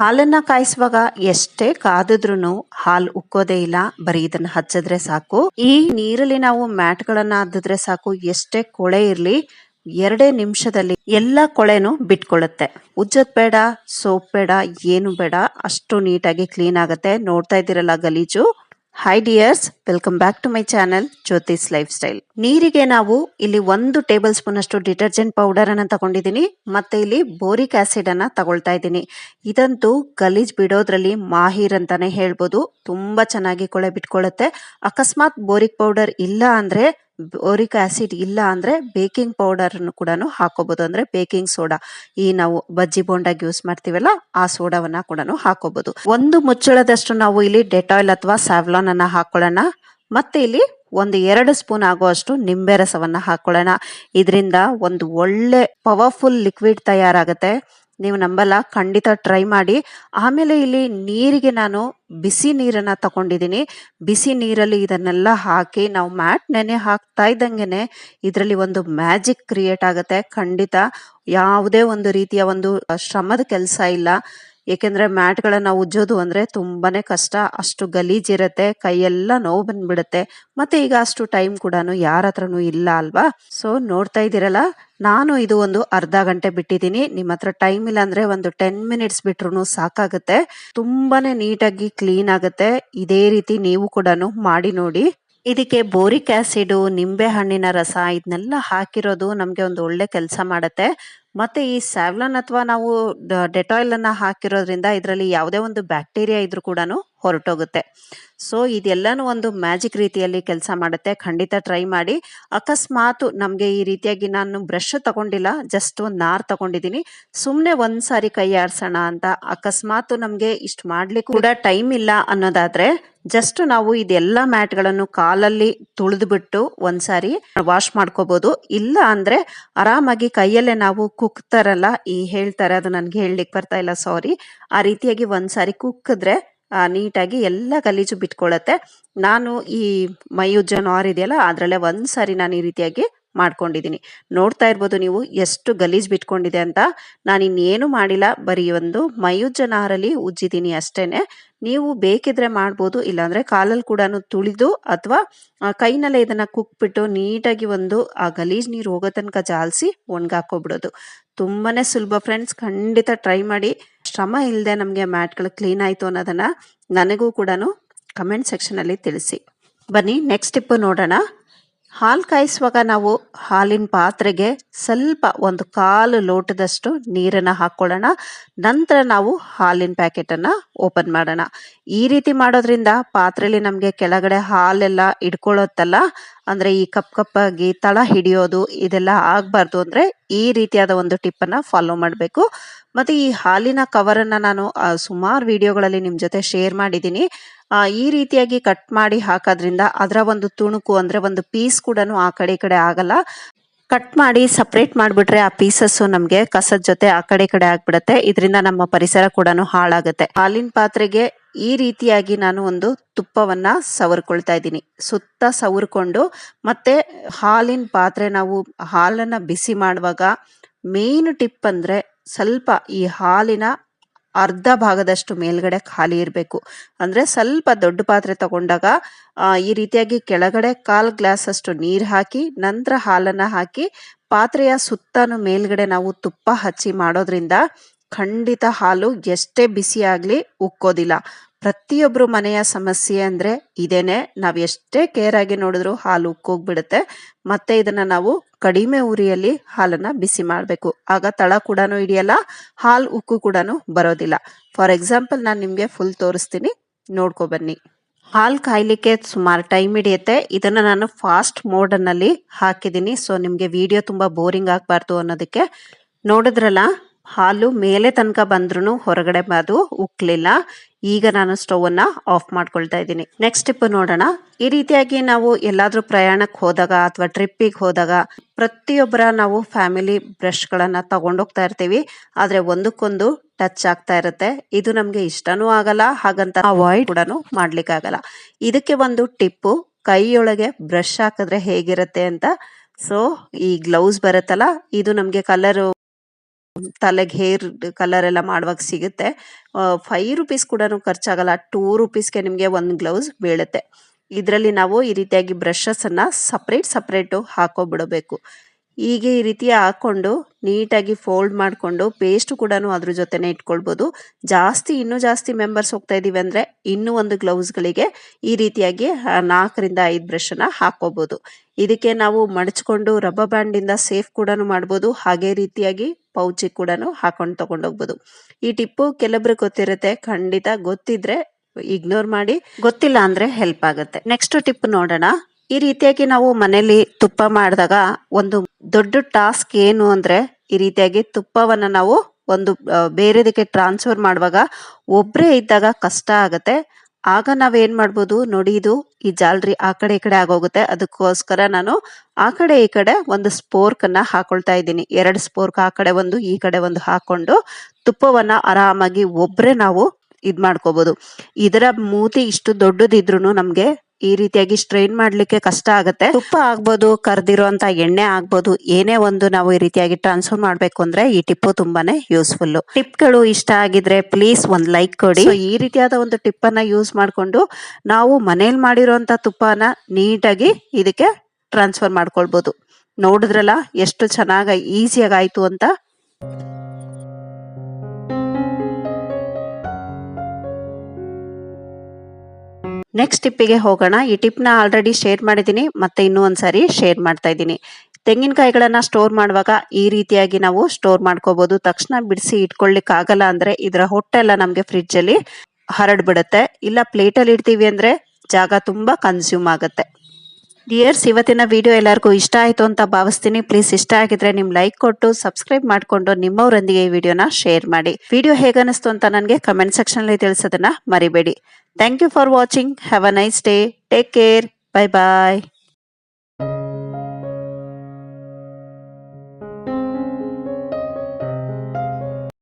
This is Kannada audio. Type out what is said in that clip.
ಹಾಲನ್ನ ಕಾಯಿಸುವಾಗ ಎಷ್ಟೇ ಕಾದಿದ್ರು ಹಾಲು ಉಕ್ಕೋದೇ ಇಲ್ಲ. ಬರೀ ಇದನ್ನ ಹಚ್ಚಿದ್ರೆ ಸಾಕು. ಈ ನೀರಲ್ಲಿ ನಾವು ಮ್ಯಾಟ್ ಗಳನ್ನ ಅದ್ದಿದ್ರೆ ಸಾಕು. ಎಷ್ಟೇ ಕೊಳೆ ಇರ್ಲಿ, ಎರಡೇ ನಿಮಿಷದಲ್ಲಿ ಎಲ್ಲ ಕೊಳೆನು ಬಿಟ್ಕೊಳ್ಳುತ್ತೆ ಉಜ್ಜದ್ ಬೇಡ, ಸೋಪ್ ಬೇಡ, ಏನು ಬೇಡ, ಅಷ್ಟು ನೀಟಾಗಿ ಕ್ಲೀನ್ ಆಗುತ್ತೆ. ನೋಡ್ತಾ ಇದ್ದೀರಲ್ಲ ಗಲೀಜು. Hi dears welcome back to my channel Jyothis lifestyle ನೀರಿಗೆ ನಾವು ಇಲ್ಲಿ ಒಂದು ಟೇಬಲ್ ಸ್ಪೂನ್ ಅಷ್ಟು ಡಿಟರ್ಜೆಂಟ್ ಪೌಡರ್ ಅನ್ನ ತಗೊಂಡಿದ್ದೀನಿ ಮತ್ತೆ ಇಲ್ಲಿ ಬೋರಿಕ್ ಆಸಿಡ್ ಅನ್ನ ತಗೊಳ್ತಾ ಇದ್ದೀನಿ ಇದಂತೂ ಗಲೀಜ್ ಬಿಡೋದ್ರಲ್ಲಿ ಮಾಹಿರ್ ಅಂತಾನೆ ಹೇಳ್ಬೋದು. ತುಂಬಾ ಚೆನ್ನಾಗಿ ಕೊಳೆ ಬಿಟ್ಕೊಳ್ಳುತ್ತೆ ಅಕಸ್ಮಾತ್ ಬೋರಿಕ್ ಪೌಡರ್ ಇಲ್ಲ ಅಂದ್ರೆ ಬೋರಿಕ್ ಆಸಿಡ್ ಇಲ್ಲ ಅಂದ್ರೆ ಬೇಕಿಂಗ್ ಪೌಡರ್ ಕೂಡ ಹಾಕೋಬಹುದು ಅಂದ್ರೆ ಬೇಕಿಂಗ್ ಸೋಡಾ. ಈ ನಾವು ಬಜ್ಜಿ ಬೋಂಡಾಗಿ ಯೂಸ್ ಮಾಡ್ತೀವಲ್ಲ, ಆ ಸೋಡಾವನ್ನ ಕೂಡ ಹಾಕೋಬಹುದು ಒಂದು ಮುಚ್ಚಳದಷ್ಟು ನಾವು ಇಲ್ಲಿ ಡೆಟಾಯ್ಲ್ ಅಥವಾ ಸ್ಯಾವ್ಲಾನ್ ಅನ್ನ ಹಾಕೊಳ್ಳೋಣ. ಮತ್ತೆ ಇಲ್ಲಿ ಒಂದು ಎರಡು ಸ್ಪೂನ್ ಆಗುವಷ್ಟು ನಿಂಬೆ ರಸವನ್ನ ಹಾಕೊಳ್ಳೋಣ. ಇದರಿಂದ ಒಂದು ಒಳ್ಳೆ ಪವರ್ಫುಲ್ ಲಿಕ್ವಿಡ್ ತಯಾರಾಗುತ್ತೆ. ನೀವು ನಂಬಲ್ಲ, ಖಂಡಿತ ಟ್ರೈ ಮಾಡಿ. ಆಮೇಲೆ ಇಲ್ಲಿ ನೀರಿಗೆ ನಾನು ಬಿಸಿ ನೀರನ್ನ ತಗೊಂಡಿದ್ದೀನಿ. ಬಿಸಿ ನೀರಲ್ಲಿ ಇದನ್ನೆಲ್ಲ ಹಾಕಿ ನಾವು ಮ್ಯಾಟ್ ನೆನೆ ಹಾಕ್ತಾ ಇದ್ದಂಗೆನೆ ಇದರಲ್ಲಿ ಒಂದು ಮ್ಯಾಜಿಕ್ ಕ್ರಿಯೇಟ್ ಆಗುತ್ತೆ. ಖಂಡಿತ ಯಾವುದೇ ಒಂದು ರೀತಿಯ ಒಂದು ಶ್ರಮದ ಕೆಲಸ ಇಲ್ಲ. ಏಕೆಂದ್ರೆ ಮ್ಯಾಟ್ ಗಳನ್ನ ಉಜ್ಜೋದು ಅಂದ್ರೆ ತುಂಬಾನೇ ಕಷ್ಟ. ಅಷ್ಟು ಗಲೀಜ್ ಇರತ್ತೆ, ಕೈಯೆಲ್ಲ ನೋವು ಬಂದ್ಬಿಡುತ್ತೆ. ಮತ್ತೆ ಈಗ ಅಷ್ಟು ಟೈಮ್ ಕೂಡ ಯಾರ ಹತ್ರನೂ ಇಲ್ಲ ಅಲ್ವಾ? ಸೊ ನೋಡ್ತಾ ಇದ್ದೀರಲ್ಲ, ನಾನು ಇದು ಒಂದು ಅರ್ಧ ಗಂಟೆ ಬಿಟ್ಟಿದ್ದೀನಿ. ನಿಮ್ಮ ಹತ್ರ ಟೈಮ್ ಇಲ್ಲ ಅಂದ್ರೆ ಒಂದು ಟೆನ್ ಮಿನಿಟ್ಸ್ ಬಿಟ್ರು ಸಾಕಾಗುತ್ತೆ. ತುಂಬಾನೇ ನೀಟಾಗಿ ಕ್ಲೀನ್ ಆಗುತ್ತೆ. ಇದೇ ರೀತಿ ನೀವು ಕೂಡ ಮಾಡಿ ನೋಡಿ. ಇದಕ್ಕೆ ಬೋರಿಕ್ ಆಸಿಡ್, ನಿಂಬೆ ಹಣ್ಣಿನ ರಸ ಇದನ್ನೆಲ್ಲ ಹಾಕಿರೋದು ನಮ್ಗೆ ಒಂದು ಒಳ್ಳೆ ಕೆಲಸ ಮಾಡುತ್ತೆ. ಮತ್ತೆ ಈ ಸ್ಯಾವ್ಲನ್ ಅಥವಾ ನಾವು ಡೆಟಾಯಿಲ್ ಅನ್ನ ಹಾಕಿರೋದ್ರಿಂದ ಇದರಲ್ಲಿ ಯಾವುದೇ ಒಂದು ಬ್ಯಾಕ್ಟೀರಿಯಾ ಇದ್ರೂ ಕೂಡ ಹೊರಟೋಗುತ್ತೆ. ಸೊ ಇದೆಲ್ಲಾನು ಒಂದು ಮ್ಯಾಜಿಕ್ ರೀತಿಯಲ್ಲಿ ಕೆಲಸ ಮಾಡುತ್ತೆ. ಖಂಡಿತ ಟ್ರೈ ಮಾಡಿ. ಅಕಸ್ಮಾತ್ ನಮಗೆ ಈ ರೀತಿಯಾಗಿ ನಾನು ಬ್ರಷ್ ತಗೊಂಡಿಲ್ಲ ಜಸ್ಟ್ ಒಂದು ನಾರ್ ತಗೊಂಡಿದ್ದೀನಿ ಸುಮ್ಮನೆ ಒಂದ್ಸಾರಿ ಕೈ ಆಡ್ಸೋಣ ಅಂತ ಅಕಸ್ಮಾತ್ ನಮಗೆ ಇಷ್ಟು ಮಾಡ್ಲಿಕ್ಕೆ ಕೂಡ ಟೈಮ್ ಇಲ್ಲ ಅನ್ನೋದಾದ್ರೆ ಜಸ್ಟ್ ನಾವು ಇದೆಲ್ಲ ಮ್ಯಾಟ್ಗಳನ್ನು ಕಾಲಲ್ಲಿ ತುಳಿದ್ಬಿಟ್ಟು ಒಂದ್ಸಾರಿ ವಾಶ್ ಮಾಡ್ಕೋಬಹುದು ಇಲ್ಲ ಅಂದ್ರೆ ಆರಾಮಾಗಿ ಕೈಯಲ್ಲೇ ನಾವು ಕುಕ್ತಾರಲ್ಲ ಈ ಹೇಳ್ತಾರೆ, ಅದು ನನ್ಗೆ ಹೇಳಲಿಕ್ಕೆ ಬರ್ತಾ ಇಲ್ಲ ಸಾರಿ ಆ ರೀತಿಯಾಗಿ ಒಂದ್ಸಾರಿ ಕುಕ್ಕಿದ್ರೆ ನೀಟಾಗಿ ಎಲ್ಲ ಗಲೀಜು ಬಿಟ್ಕೊಳ್ಳುತ್ತೆ ನಾನು ಈ ಮೈಯುಜ್ಜ ನಾರ್ ಇದೆಯಲ್ಲ ಒಂದು ಸಾರಿ ನಾನು ಈ ರೀತಿಯಾಗಿ ಮಾಡ್ಕೊಂಡಿದ್ದೀನಿ. ನೋಡ್ತಾ ಇರ್ಬೋದು ನೀವು ಎಷ್ಟು ಗಲೀಜು ಬಿಟ್ಕೊಂಡಿದೆ ಅಂತ. ನಾನು ಇನ್ನೇನು ಮಾಡಿಲ್ಲ, ಬರೀ ಒಂದು ಮೈಯುಜ್ಜ ನಾರಲ್ಲಿ ಉಜ್ಜಿದ್ದೀನಿ ಅಷ್ಟೇ ನೀವು ಬೇಕಿದ್ರೆ ಮಾಡ್ಬೋದು, ಇಲ್ಲಾಂದರೆ ಕಾಲಲ್ಲಿ ಕೂಡ ತುಳಿದು ಅಥವಾ ಕೈನಲ್ಲೇ ಇದನ್ನ ಕುಕ್ಬಿಟ್ಟು ನೀಟಾಗಿ ಒಂದು ಆ ಗಲೀಜು ನೀರು ಹೋಗೋ ತನಕ ಜಾಲಿಸಿ ಒಣಗಾಕೋಬಿಡೋದು ತುಂಬಾ ಸುಲಭ ಫ್ರೆಂಡ್ಸ್, ಖಂಡಿತ ಟ್ರೈ ಮಾಡಿ. ಶ್ರಮ ಇಲ್ಲದೆ ನಮಗೆ ಮ್ಯಾಟ್ಗಳು ಕ್ಲೀನ್ ಆಯಿತು ಅನ್ನೋದನ್ನ ನನಗೂ ಕೂಡ ಕಮೆಂಟ್ ಸೆಕ್ಷನಲ್ಲಿ ತಿಳಿಸಿ. ಬನ್ನಿ, ನೆಕ್ಸ್ಟ್ ಟಿಪ್ಪು ನೋಡೋಣ. ಹಾಲು ಕಾಯಿಸುವಾಗ ನಾವು ಹಾಲಿನ ಪಾತ್ರೆಗೆ ಸ್ವಲ್ಪ ಒಂದು ಕಾಲು ಲೋಟದಷ್ಟು ನೀರನ್ನು ಹಾಕ್ಕೊಳ್ಳೋಣ. ನಂತರ ನಾವು ಹಾಲಿನ ಪ್ಯಾಕೆಟನ್ನು ಓಪನ್ ಮಾಡೋಣ. ಈ ರೀತಿ ಮಾಡೋದ್ರಿಂದ ಪಾತ್ರೆಯಲ್ಲಿ ನಮಗೆ ಕೆಳಗಡೆ ಹಾಲೆಲ್ಲ ಇಡ್ಕೊಳ್ಳುತ್ತಲ್ಲ ಅಂದ್ರೆ ಈ ಕಪ್ ಕಪ್ಪಾಗಿ ತಳ ಹಿಡಿಯೋದು ಇದೆಲ್ಲ ಆಗ್ಬಾರ್ದು ಅಂದ್ರೆ ಈ ರೀತಿಯಾದ ಒಂದು ಟಿಪ್ ಅನ್ನ ಫಾಲೋ ಮಾಡಬೇಕು. ಮತ್ತೆ ಈ ಹಾಲಿನ ಕವರ್ ಅನ್ನ ನಾನು ಸುಮಾರು ವಿಡಿಯೋಗಳಲ್ಲಿ ನಿಮ್ ಜೊತೆ ಶೇರ್ ಮಾಡಿದ್ದೀನಿ ಈ ರೀತಿಯಾಗಿ ಕಟ್ ಮಾಡಿ ಹಾಕೋದ್ರಿಂದ ಅದರ ಒಂದು ತುಣುಕು ಅಂದ್ರೆ ಒಂದು ಪೀಸ್ ಕೂಡ ಆ ಕಡೆ ಕಡೆ ಆಗಲ್ಲ. ಕಟ್ ಮಾಡಿ ಸಪ್ರೇಟ್ ಮಾಡಿಬಿಟ್ರೆ ಆ ಪೀಸಸ್ ನಮ್ಗೆ ಕಸದ ಜೊತೆ ಆ ಕಡೆ ಕಡೆ ಆಗ್ಬಿಡತ್ತೆ. ಇದರಿಂದ ನಮ್ಮ ಪರಿಸರ ಕೂಡ ಹಾಳಾಗುತ್ತೆ. ಹಾಲಿನ ಪಾತ್ರೆಗೆ ಈ ರೀತಿಯಾಗಿ ನಾನು ಒಂದು ತುಪ್ಪವನ್ನ ಸವರ್ಕೊಳ್ತಾ ಇದ್ದೀನಿ. ಸುತ್ತ ಸವರ್ಕೊಂಡು ಮತ್ತೆ ಹಾಲಿನ ಪಾತ್ರೆ ನಾವು ಹಾಲನ್ನ ಬಿಸಿ ಮಾಡುವಾಗ ಮೇನ್ ಟಿಪ್ ಅಂದ್ರೆ ಸ್ವಲ್ಪ ಈ ಹಾಲಿನ ಅರ್ಧ ಭಾಗದಷ್ಟು ಮೇಲ್ಗಡೆ ಖಾಲಿ ಇರಬೇಕು. ಅಂದ್ರೆ ಸ್ವಲ್ಪ ದೊಡ್ಡ ಪಾತ್ರೆ ತಗೊಂಡಾಗ ಈ ರೀತಿಯಾಗಿ ಕೆಳಗಡೆ ಕಾಲ್ ಗ್ಲಾಸ್ ಅಷ್ಟು ನೀರು ಹಾಕಿ, ನಂತರ ಹಾಲನ್ನ ಹಾಕಿ ಪಾತ್ರೆಯ ಸುತ್ತಾನು ಮೇಲ್ಗಡೆ ನಾವು ತುಪ್ಪ ಹಚ್ಚಿ ಮಾಡೋದ್ರಿಂದ ಖಂಡಿತ ಹಾಲು ಎಷ್ಟೇ ಬಿಸಿ ಆಗ್ಲಿ ಉಕ್ಕೋದಿಲ್ಲ. ಪ್ರತಿಯೊಬ್ಬರು ಮನೆಯ ಸಮಸ್ಯೆ ಅಂದರೆ ಇದೇನೆ, ನಾವು ಎಷ್ಟೇ ಕೇರ್ ಆಗಿ ನೋಡಿದ್ರು ಹಾಲು ಉಕ್ಕೋಗ್ಬಿಡುತ್ತೆ. ಮತ್ತೆ ಇದನ್ನು ನಾವು ಕಡಿಮೆ ಉರಿಯಲ್ಲಿ ಹಾಲನ್ನು ಬಿಸಿ ಮಾಡಬೇಕು. ಆಗ ತಳ ಕೂಡ ಹಿಡಿಯಲ್ಲ, ಹಾಲು ಉಕ್ಕು ಕೂಡ ಬರೋದಿಲ್ಲ. ಫಾರ್ ಎಕ್ಸಾಂಪಲ್ ನಾನು ನಿಮಗೆ ಫುಲ್ ತೋರಿಸ್ತೀನಿ. ನೋಡ್ಕೊ ಬನ್ನಿ. ಹಾಲು ಕಾಯ್ಲಿಕ್ಕೆ ಸುಮಾರು ಟೈಮ್ ಹಿಡಿಯುತ್ತೆ. ಇದನ್ನು ನಾನು ಫಾಸ್ಟ್ ಮೋಡನ್ನಲ್ಲಿ ಹಾಕಿದ್ದೀನಿ. ಸೊ ನಿಮಗೆ ವಿಡಿಯೋ ತುಂಬ ಬೋರಿಂಗ್ ಆಗಬಾರ್ದು ಅನ್ನೋದಕ್ಕೆ ನೋಡಿದ್ರಲ್ಲ ಹಾಲು ಮೇಲೆ ತನಕ ಬಂದ್ರೂ ಹೊರಗಡೆ ಅದು ಉಕ್ಕಲಿಲ್ಲ ಈಗ ನಾನು ಸ್ಟವ್ ಅನ್ನ ಆಫ್ ಮಾಡ್ಕೊಳ್ತಾ ಇದ್ದೀನಿ. ನೆಕ್ಸ್ಟ್ ಟಿಪ್ ನೋಡೋಣ. ಈ ರೀತಿಯಾಗಿ ನಾವು ಎಲ್ಲಾದ್ರೂ ಪ್ರಯಾಣಕ್ಕೆ ಹೋದಾಗ ಅಥವಾ ಟ್ರಿಪ್ಪಿಗೆ ಹೋದಾಗ ಪ್ರತಿಯೊಬ್ಬರ ನಾವು ಫ್ಯಾಮಿಲಿ ಬ್ರಷ್ ಗಳನ್ನ ತಗೊಂಡೋಗ್ತಾ ಇರ್ತೀವಿ. ಆದ್ರೆ ಒಂದಕ್ಕೊಂದು ಟಚ್ ಆಗ್ತಾ ಇರುತ್ತೆ. ಇದು ನಮಗೆ ಇಷ್ಟನೂ ಆಗಲ್ಲ, ಹಾಗಂತ ಅವಾಯ್ಡ್ ಕೂಡ ಮಾಡ್ಲಿಕ್ಕೆ ಆಗಲ್ಲ. ಇದಕ್ಕೆ ಒಂದು ಟಿಪ್ಪು, ಕೈಯೊಳಗೆ ಬ್ರಷ್ ಹಾಕಿದ್ರೆ ಹೇಗಿರುತ್ತೆ ಅಂತ. ಸೊ, ಈ ಗ್ಲೌಸ್ ಬರುತ್ತಲ್ಲ, ಇದು ನಮಗೆ ಕಲರ್ ತಲೆಗೆ ಹೇರ್ ಕಲರ್ ಎಲ್ಲ ಮಾಡುವಾಗ ಸಿಗುತ್ತೆ. ಫೈವ್ ರುಪೀಸ್ ಕೂಡ ಖರ್ಚಾಗಲ್ಲ ಟೂ ರುಪೀಸ್ಗೆ ನಿಮಗೆ ಒಂದು ಗ್ಲೌಸ್ ಬೀಳುತ್ತೆ. ಇದರಲ್ಲಿ ನಾವು ಈ ರೀತಿಯಾಗಿ ಬ್ರಷಸ್ ಅನ್ನ ಸಪ್ರೇಟ್ ಸಪ್ರೇಟು ಹಾಕೋಬಿಡಬೇಕು. ಹೀಗೆ ಈ ರೀತಿ ಹಾಕ್ಕೊಂಡು ನೀಟಾಗಿ ಫೋಲ್ಡ್ ಮಾಡಿಕೊಂಡು ಪೇಸ್ಟ್ ಕೂಡ ಅದ್ರ ಜೊತೆನೇ ಇಟ್ಕೊಳ್ಬೋದು. ಜಾಸ್ತಿ, ಇನ್ನೂ ಜಾಸ್ತಿ ಮೆಂಬರ್ಸ್ ಹೋಗ್ತಾ ಇದ್ದೀವಿ ಅಂದರೆ ಇನ್ನೂ ಒಂದು ಗ್ಲೌಸ್ಗಳಿಗೆ ಈ ರೀತಿಯಾಗಿ ನಾಲ್ಕರಿಂದ ಐದು ಬ್ರಷ್ ಹಾಕೋಬೋದು ಇದಕ್ಕೆ ನಾವು ಮಡಚ್ಕೊಂಡು ರಬ್ಬರ್ ಬ್ಯಾಂಡಿಂದ ಸೇಫ್ ಕೂಡ ಮಾಡ್ಬೋದು. ಹಾಗೆ ರೀತಿಯಾಗಿ ಪೌಚಿ ಕೂಡ ಹಾಕೊಂಡು ತೊಗೊಂಡೋಗ್ಬೋದು ಈ ಟಿಪ್ಪು ಕೆಲವೊಬ್ರಿಗೆ ಗೊತ್ತಿರುತ್ತೆ. ಖಂಡಿತ ಗೊತ್ತಿದ್ರೆ ಇಗ್ನೋರ್ ಮಾಡಿ, ಗೊತ್ತಿಲ್ಲ ಅಂದ್ರೆ ಹೆಲ್ಪ್ ಆಗುತ್ತೆ. ನೆಕ್ಸ್ಟ್ ಟಿಪ್ ನೋಡೋಣ. ಈ ರೀತಿಯಾಗಿ ನಾವು ಮನೇಲಿ ತುಪ್ಪ ಮಾಡಿದಾಗ ಒಂದು ದೊಡ್ಡ ಟಾಸ್ಕ್ ಏನು ಅಂದ್ರೆ ಈ ರೀತಿಯಾಗಿ ತುಪ್ಪವನ್ನ ನಾವು ಒಂದು ಬೇರೆದಕ್ಕೆ ಟ್ರಾನ್ಸ್ಫರ್ ಮಾಡುವಾಗ ಒಬ್ಬರೇ ಇದ್ದಾಗ ಕಷ್ಟ ಆಗುತ್ತೆ. ಆಗ ನಾವೇನ್ ಮಾಡ್ಬೋದು? ನೋಡಿ ಇದು ಈ ಜಾಲ್ರಿ ಆ ಕಡೆ ಈ ಕಡೆ ಆಗೋಗುತ್ತೆ. ಅದಕ್ಕೋಸ್ಕರ ನಾನು ಆ ಕಡೆ ಈ ಕಡೆ ಒಂದು ಸ್ಪೋರ್ಕ್ ಅನ್ನ ಹಾಕೊಳ್ತಾ ಇದ್ದೀನಿ. ಎರಡು ಸ್ಪೋರ್ಕ್, ಆ ಕಡೆ ಒಂದು, ಈ ಕಡೆ ಒಂದು ಹಾಕೊಂಡು ತುಪ್ಪವನ್ನ ಆರಾಮಾಗಿ ಒಬ್ರೆ ನಾವು ಇದ್ ಮಾಡ್ಕೋಬಹುದು ಇದರ ಮೂತಿ ಇಷ್ಟು ದೊಡ್ಡದಿದ್ರು ನಮ್ಗೆ ಈ ರೀತಿಯಾಗಿ ಸ್ಟ್ರೈನ್ ಮಾಡ್ಲಿಕ್ಕೆ ಕಷ್ಟ ಆಗುತ್ತೆ. ತುಪ್ಪ ಆಗ್ಬೋದು, ಕರ್ದಿರುವಂತ ಎಣ್ಣೆ ಆಗ್ಬೋದು, ಏನೇ ಒಂದು ನಾವು ಈ ರೀತಿಯಾಗಿ ಟ್ರಾನ್ಸ್ಫರ್ ಮಾಡ್ಬೇಕು ಅಂದ್ರೆ ಈ ಟಿಪ್ಪು ತುಂಬಾನೇ ಯೂಸ್ಫುಲ್ ಟಿಪ್ಗಳು ಇಷ್ಟ ಆಗಿದ್ರೆ ಪ್ಲೀಸ್ ಒಂದ್ ಲೈಕ್ ಕೊಡಿ. ಈ ರೀತಿಯಾದ ಒಂದು ಟಿಪ್ ಅನ್ನ ಯೂಸ್ ಮಾಡಿಕೊಂಡು ನಾವು ಮನೇಲಿ ಮಾಡಿರುವಂತ ತುಪ್ಪನ ನೀಟಾಗಿ ಇದಕ್ಕೆ ಟ್ರಾನ್ಸ್ಫರ್ ಮಾಡ್ಕೊಳ್ಬಹುದು ನೋಡಿದ್ರಲ್ಲ ಎಷ್ಟು ಚೆನ್ನಾಗಿ ಈಸಿಯಾಗಿ ಆಯ್ತು ಅಂತ. ನೆಕ್ಸ್ಟ್ ಟಿಪ್ಪಿಗೆ ಹೋಗೋಣ. ಈ ಟಿಪ್ನ ಆಲ್ರೆಡಿ ಶೇರ್ ಮಾಡಿದ್ದೀನಿ. ಮತ್ತೆ ಇನ್ನೂ ಒಂದ್ಸಾರಿ ಶೇರ್ ಮಾಡ್ತಾ ಇದ್ದೀನಿ. ತೆಂಗಿನಕಾಯಿಗಳನ್ನ ಸ್ಟೋರ್ ಮಾಡುವಾಗ ಈ ರೀತಿಯಾಗಿ ನಾವು ಸ್ಟೋರ್ ಮಾಡ್ಕೋಬಹುದು ತಕ್ಷಣ ಬಿಡಿಸಿ ಇಟ್ಕೊಳ್ಲಿಕ್ಕೆ ಆಗಲ್ಲ ಅಂದ್ರೆ ಇದರ ಹೊಟ್ಟೆಲ್ಲ ನಮ್ಗೆ ಫ್ರಿಡ್ಜ್ ಅಲ್ಲಿ ಹರಡ್ಬಿಡುತ್ತೆ. ಇಲ್ಲ ಪ್ಲೇಟ್ ಅಲ್ಲಿ ಇಡ್ತೀವಿ ಅಂದ್ರೆ ಜಾಗ ತುಂಬಾ ಕನ್ಸ್ಯೂಮ್ ಆಗುತ್ತೆ. ಡಿಯರ್ಸ್ ಇವತ್ತಿನ ವಿಡಿಯೋ ಎಲ್ಲರಿಗೂ ಇಷ್ಟ ಆಯಿತು ಅಂತ ಭಾವಿಸ್ತೀನಿ. ಪ್ಲೀಸ್ ಇಷ್ಟ ಆಗಿದ್ರೆ ನಿಮ್ ಲೈಕ್ ಕೊಟ್ಟು ಸಬ್ಸ್ಕ್ರೈಬ್ ಮಾಡಿಕೊಂಡು ನಿಮ್ಮವರೊಂದಿಗೆ ಈ ವಿಡಿಯೋನ ಶೇರ್ ಮಾಡಿ. ವಿಡಿಯೋ ಹೇಗನಿಸ್ತು ಅಂತ ನನಗೆ ಕಮೆಂಟ್ ಸೆಕ್ಷನ್ ಅಲ್ಲಿ ತಿಳಿಸೋದನ್ನ ಮರಿಬೇಡಿ. Thank you for watching have a nice day take care bye bye